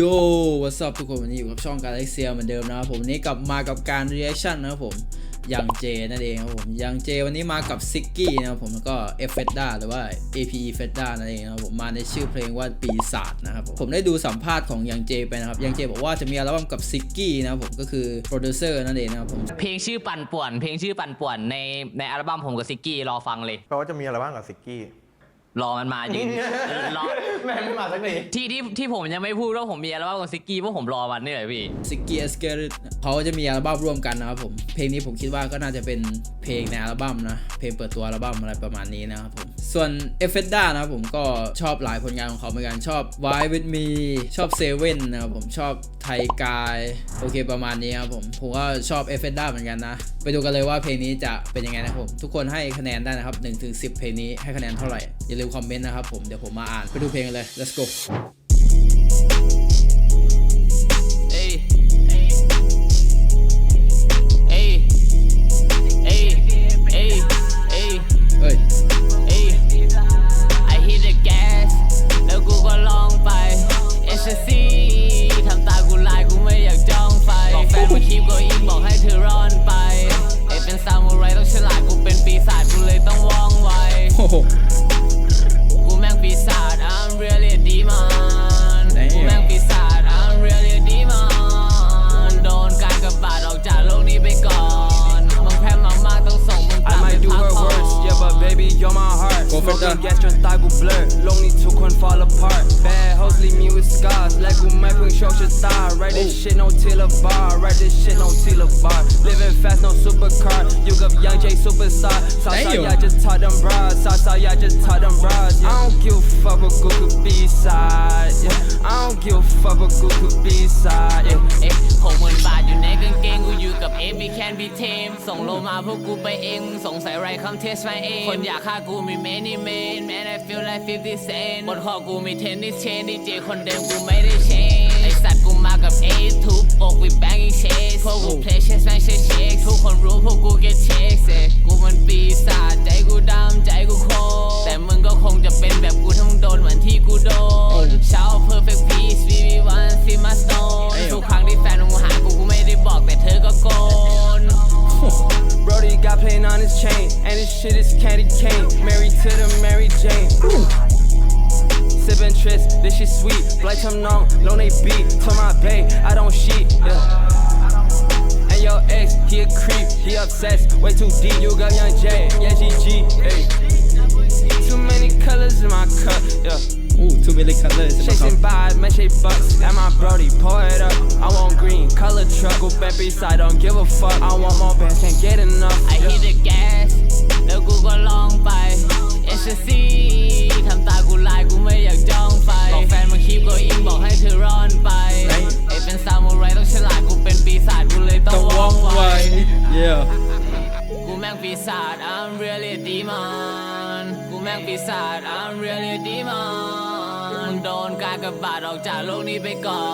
โย่ what's up ทุกคนวันนี้อยู่กับช่องการเล็กเซียเหมือนเดิมนะครับผมวันนี้กลับมากับการ reaction นะครับผมยังเจนั่นเองครับผมยังเจวันนี้มากับซิกกี้นะครับผมแล้วก็เอฟเฟดาหรือว่า APE เฟดานั่นเองนะครับผมมาในชื่อเพลงว่าปีศาจนะครับผมผมได้ดูสัมภาษณ์ของยังเจไปนะครับยังเจบอกว่าจะมีอัลบั้มกับซิกกี้นะครับผมก็คือโปรดิวเซอร์นั่นเองนะครับผมเพลงชื่อปั่นป่วน เพลงชื่อปั่นป่วนในในอัลบั้มผมกับซิกกี้รอฟังเลยแปลว่าจะมีอะไรบ้างกับซิกกี้ รอมันมายืนเออรอแม่ไม่มาสักทีที่ที่ที่ผมยังไม่พูดว่าผมมีอัลบั้มกับซิกกี้เพราะผมรอมันนี่แหละพี่ ซิกกี้เอสเกอร์เขาจะมีอัลบั้มร่วมกันนะครับผม เพลงนี้ผมคิดว่าก็น่าจะเป็นเพลงในอัลบั้มนะ เพลงเปิดตัวอัลบั้มอะไรประมาณนี้นะครับผม ส่วนเอฟเฟดานะครับผมก็ชอบหลายผลงานของเขาเหมือนกันชอบ Why with me ชอบเซเว่นนะครับผมชอบไทยกาย โอเคประมาณนี้ครับผม ผมก็ชอบเอฟเฟดาเหมือนกันนะ ไปดูกันเลยว่าเพลงนี้จะเป็นยังไงนะครับผม ทุกคนให้คะแนนได้นะครับ1ถึง10 เพลงนี้ให้คะแนนเท่าไหร่ อย่าลืมคอมเมนต์นะครับผม เดี๋ยวผมมาอ่านไปดูเพลงกันเลย let's go โ for that. gas, your thigh blur. Lonely two can fall apart. Bad hoes leave me with scars. Like who might put show your thigh. Write this shit, no till a bar. Write this shit, no till a bar. Living fast, no supercar. You got young J superstar. Southside, yeah, just taught them bras. Southside, yeah, just taught them bras. Yeah. I don't give a fuck what Goku B-side. Yeah. I don't give a fuck what Goku B-side. Yeah. ส่งโลมาพวกกูไปเองมึงสงสัยไรคำเทสไฟเองคนอยากฆ่ากูมีเมนี่เมน man I feel like 50 cent บนคอกูมีเทนนิสเชนดีเจคนเดิมกูไม่ได้เชนไอสัตว์กูมากับเอทุบอกวิแบงกิ้งเชสพวกกูเพลย์เชสแม่งเชสเชคทุกคนรู้พวกกูเก็ตเช็คเซกูมันปีศาจ shit is candy cane. Married to the Mary Jane. Sippin' tris, this shit sweet. Blight I'm numb, lonely beat. To my bae, I don't cheat. Yeah. And your ex, he a creep, he obsessed. Way too deep, you got young J. Yeah, GG, ayy. Too many colors in my cup, yeah. Ooh, too many colors. Chasing vibes, man, shape bucks. And my brody, pour it up. I want green, color truck. Go back beside, don't give a fuck. I want more bands, can't get enough. Demon กูแม่งปีศาจ I'm really a demon มึง โดนการกระบาดออกจากโลกนี้ไปก่อ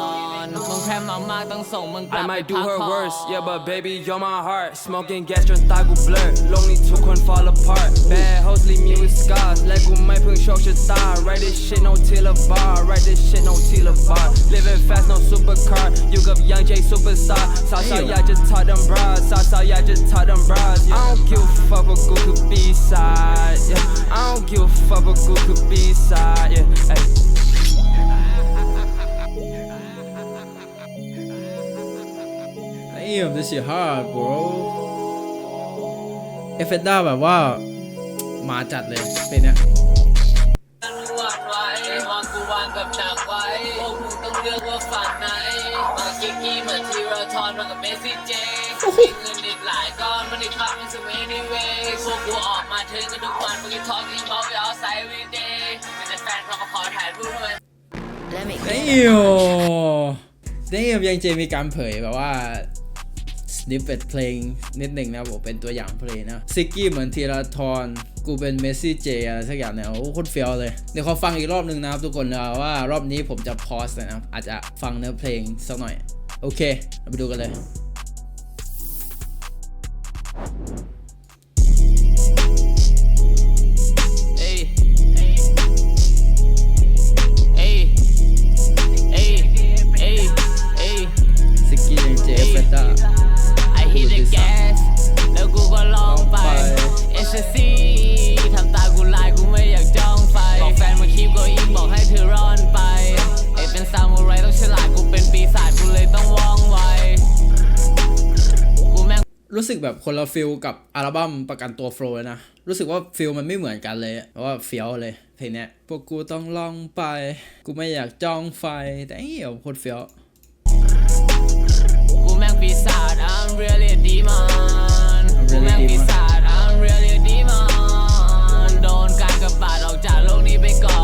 น มึงแพ้มามากต้องส่งมึงกลั I บไป might do พัก her ผ่อน worst, yeah, but baby, you're my heart. Smoking gas, your thigh go blur. Lonely two can fall apart. Bad hoes leave me with scars. Like who might put show your thigh. Write this shit, no till a bar. Write this shit, no till a bar. Living fast, no supercar. You got young J superstar. Southside, yeah, just taught them bras. Southside, yeah, just taught them bras. Yeah. I don't give a fuck what Goku B-side. Yeah. I don't give a fuck what Goku B-side. Yeah. Ay. ไอ้เหี้ยมันจะเสียห้า bro เอฟเฟด้าแบบว่า มาจัดเลยเป็นเนี้ย Damn Damn ยังเจมีการเผยแบบว่าสนิปเปตเพลงนิดหนึ่งนะผมเป็นตัวอย่างเพลงนะซิกกี้เหมือนทีละทอนกูเป็นเมสซี่เจอะไรสักอย่างเนี่ยโอ้โคตรเฟี้ยวเลย เดี๋ยวขอฟังอีกรอบหนึ่งนะครับทุกคนนะว่ารอบนี้ผมจะพอสนะครับอาจจะฟังเนื้อเพลงสักหน่อย โอเค เราไปดูกันเลย แบบคนละฟิลกับอัลบั้มประกันตัวโฟล์เลยนะ รู้สึกว่าฟิลมันไม่เหมือนกันเลยเพราะว่าเฟี้ยวเลยเพลงเนี้ยพวกกูต้องลองไป กูไม่อยากจ้องไฟ แต่เอ้ยโคตรเฟี้ยวกูแม่งปีศาจ I'm really a demon กู really แม่ง demon ปีศาจ I'm really a demon โดนการกระบาดออกจากโลกนี้ไปก่อ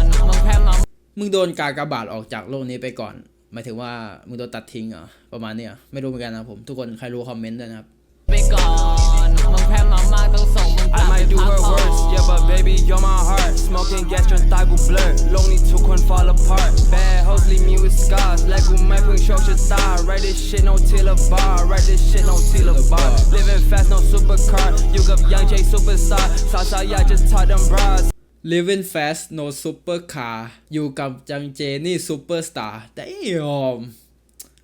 นมึงแพ้มามึงโดนกากบาทออกจากโลกนี้ไปก่อน หมายถึงว่ามึงโดนตัดทิ้งเหรอประมาณเนี้ยไม่รู้เหมือนกันนะผมทุกคนใครรู้คอมเมนต์ด้วยนะครับไปก่อนมึงแพ้มามากต้องส่งมึงกลั I บไป might do her worse, yeah, but baby, you're my heart. Smoking gas, your thigh go blur. Lonely two can fall apart. Bad hoes leave me with scars. Like who might put show your star. Write this shit, no till a bar. Write this shit, no till a bar. Living fast, no supercar. You got young J superstar. Southside, yeah, just taught them bras. Living Fast No Super Car อยู่กับจังเจนี่ซูเปอร์สตาร์แต่ยอม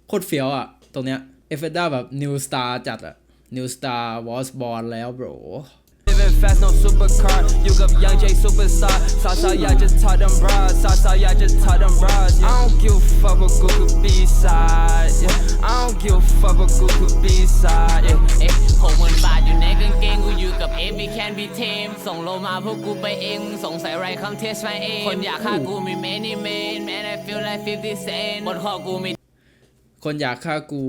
โคตรเฟี้ยวอะตรงเนี้ย เอฟเฟด้าแบบ New Star จัดอะ New Star was born แล้ว bro fast, no supercar. You got young J superstar. Southside, yeah, just taught them bras. Southside, yeah, just taught them bras. I don't give a fuck what Google B-side. Yeah. I don't give a fuck what Google B-side. Yeah. เอ๊ะหกหมื่นบาทอยู่ในกางเกงกูอยู่กับเอฟ can be tame ส่งโลมาพวกกูไปเองมึงสงสัยไรคำเทสไฟเองคนอยากฆ่ากูมี many men man I feel like 50 cent บนคอกูมีคนอยากฆ่ากู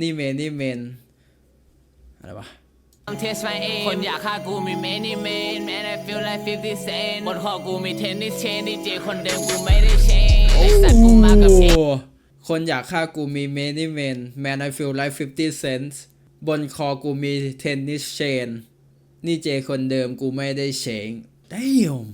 นี่เมนนี่เมนอะไรวะ คำเทสไฟเองคนอยากฆ่ากูมี many men man I feel like 50 cent บนคอกูมี tennis chain ดีเจคนเดิมกูไม่ได้เชนไอสัตว์กูมากับเอโอ้คนอยากฆ่ากูมี many men man I feel like 50 cents บนคอกูมี tennis chain นี่เจคนเดิมกูไม่ได้เชง damn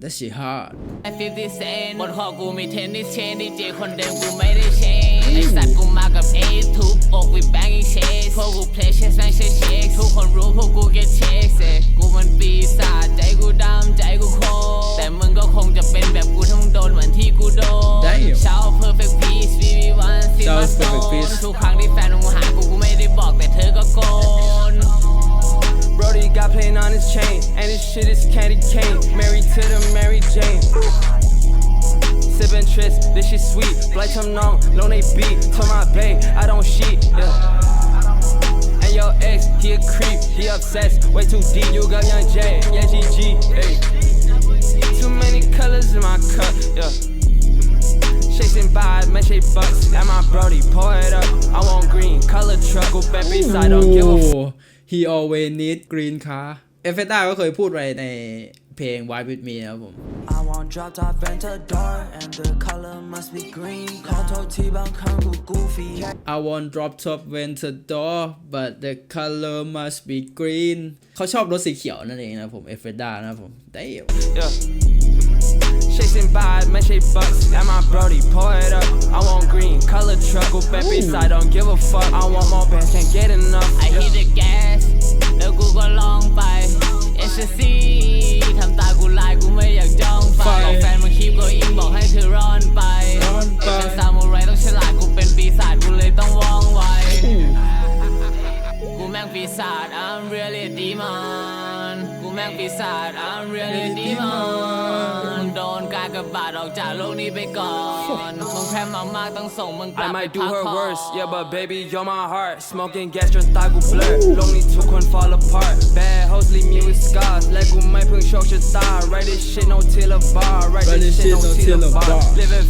that shit hard 50 cent บนคอกูมี tennis chain ดีเจคนเดิมกูไม่ได้เชน ไอสัตว์กูมากับเอทุบอกวิ banging shit พวกกู play chess แม่งใช่เช็คทุกคนรู้พวกกู get check เซกูมันปีศาจใจกูดำใจกูโคตรแต่มึงก็คงจะเป็นแบบกูถ้ามึงโดนเหมือนที่กูโดน Damn เช้า perfect peace VV1 see Shout my out Perfect stone Peace ทุกครั้งที่แฟนมึงหากูกูไม่ได้บอกแต่เธอก็โกน Brody got playing on his chain, and his shit is candy cane. Married to the Mary Jane. Sippin' tris, this shit sweet. Blight some long, loan they beat. To my bay, I don't cheat. Yeah. And your ex, he a creep, he obsessed, way too deep. You got young J, yeah GG. Hey. Too many colors in my cup. Yeah. Chasing by, man, shake bucks. At my Brody, pour it up. I want green, color truck. Go back beside, don't give a f- โอ้ he always need green car เอฟเฟต้าก็เคยพูดไว้ในเพลง Why With Me นะครับผม I want drop top Ventador and the color must be green. Koto T bang kung goofy. I want drop top Ventador but the color must be green เขาชอบรถสีเขียวนั่นเองนะครับผมเอฟเฟต้านะครับผมได้ Yeah. Chasing by, man, shake bucks. At my Brody, pour it up. I want green, color truck. Go back beside, don't give a fuck. I want more bands, can't get enough. ไอ Yeah. ฮิตแก๊ส แล้วกูก็ลองไปเอชซีทำตากูลายกูไม่อยากจ้องไปไฟบอกแฟนมาคีบก็อิงบอกให้เธอร้อนไปร้อนไปไอ้เป็นซามูไรต้องฉลาดกูเป็นปีศาจกูเลยต้องว่องไวกูแม่งปีศาจ I'm really a demon กูแม่ งปีศาจ I'm really a demon โดนการกระบาดออกจากโลกนี้ไปก่อนมึงแพ้มามากต้องส่งมึงกลั I บไป might do พัก her ผ่อน worse, yeah, but baby, you're my heart. Smoking gas, your thigh go blur. Lonely two can fall apart. Bad hoes leave me with scars. Like who might put show your star. Write this shit, no till a bar. Write this shit, no till a bar. Living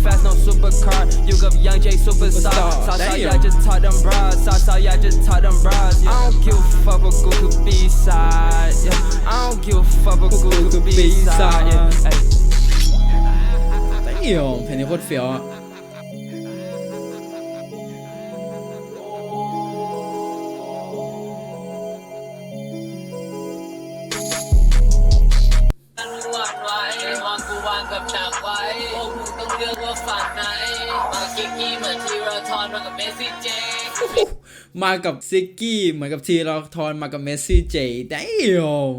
fast, no supercar. You got young J superstar. Superstar, Southside, damn. yeah, just taught them bras. Southside, yeah, just taught them bras. I don't give a fuck what Google B-side. Yeah. I don't give a fuck what Google B-side. Yeah. Ay. ได้ยอม ซี่เจมากับซิกกี้เหมือนกับทีเราทอนมากับเมสซี่เจได้ยอม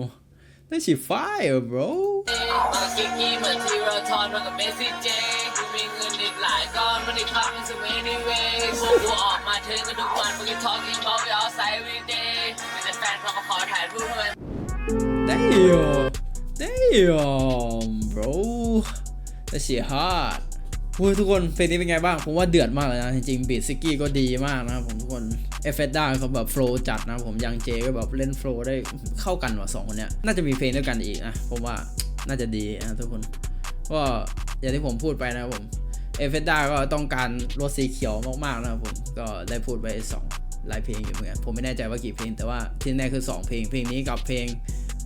ได้ฉีดไฟเออ bro มาคิกกี้เหมือนทีเราทอนมากับเมสซี่เจกูมีเงินอีกหลายก้อนไม่ได้พักมันสมัยนี้เว้ยพวกกูออกมาเทิงกันทุกวันพวกกูทอล์กอินบ็อกซ์เอาไซด์วีเดย์มีแต่แฟนเขาขอถ่ายรูปด้วย Damn. Damn, bro. That shit hard. โอ้ยทุกคนเพลงนี้เป็นไงบ้าง ผมว่าเดือดมากเลยนะ จริงๆบีทซิกกี้ก็ดีมากนะครับผมทุกคนเอฟเฟด้าเขาแบบโฟล์จัดนะผมยังเจก็แบบเล่นโฟล์ได้เข้ากันว่ะสองคนเนี้ยน่าจะมีเพลงด้วยกันอีกนะผมว่าน่าจะดีนะทุกคนก็อย่างที่ผมพูดไปนะครับผมเอฟเฟด้าก็ต้องการรถสีเขียวมากๆนะครับผมก็ได้พูดไปสองหลายเพลงอยู่เหมือนกันผมไม่แน่ใจว่ากี่เพลงแต่ว่าที่แน่คือสองเพลงเพลงนี้กับเพลง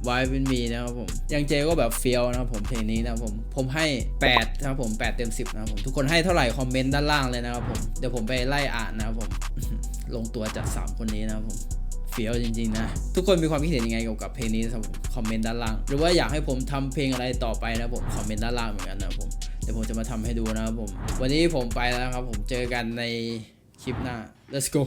ไวายเป็นมีนะครับผมยังเจก็แบบเฟี้ยวนะครับผมเพลงนี้นะครับผมผมให้8นะครับผม8เต็ม10นะครับผมทุกคนให้เท่าไหร่คอมเมนต์ด้านล่างเลยนะครับผมเดี๋ยวผมไปไล่อ่านนะครับผมลงตัวจาก 3 คนนี้นะครับผมเฟี้ยวจริงๆนะทุกคนมีความคิดเห็นยังไงเกี่ยวกับเพลงนี้นะครับผมคอมเมนต์ด้านล่าง หรือว่าอยากให้ผมทำเพลงอะไรต่อไปนะครับผมคอมเมนต์ด้านล่างเหมือนกันนะครับผมเดี๋ยวผมจะมาทำให้ดูนะครับผมวันนี้ผมไปแล้วครับผมเจอกันในคลิปหน้า let's go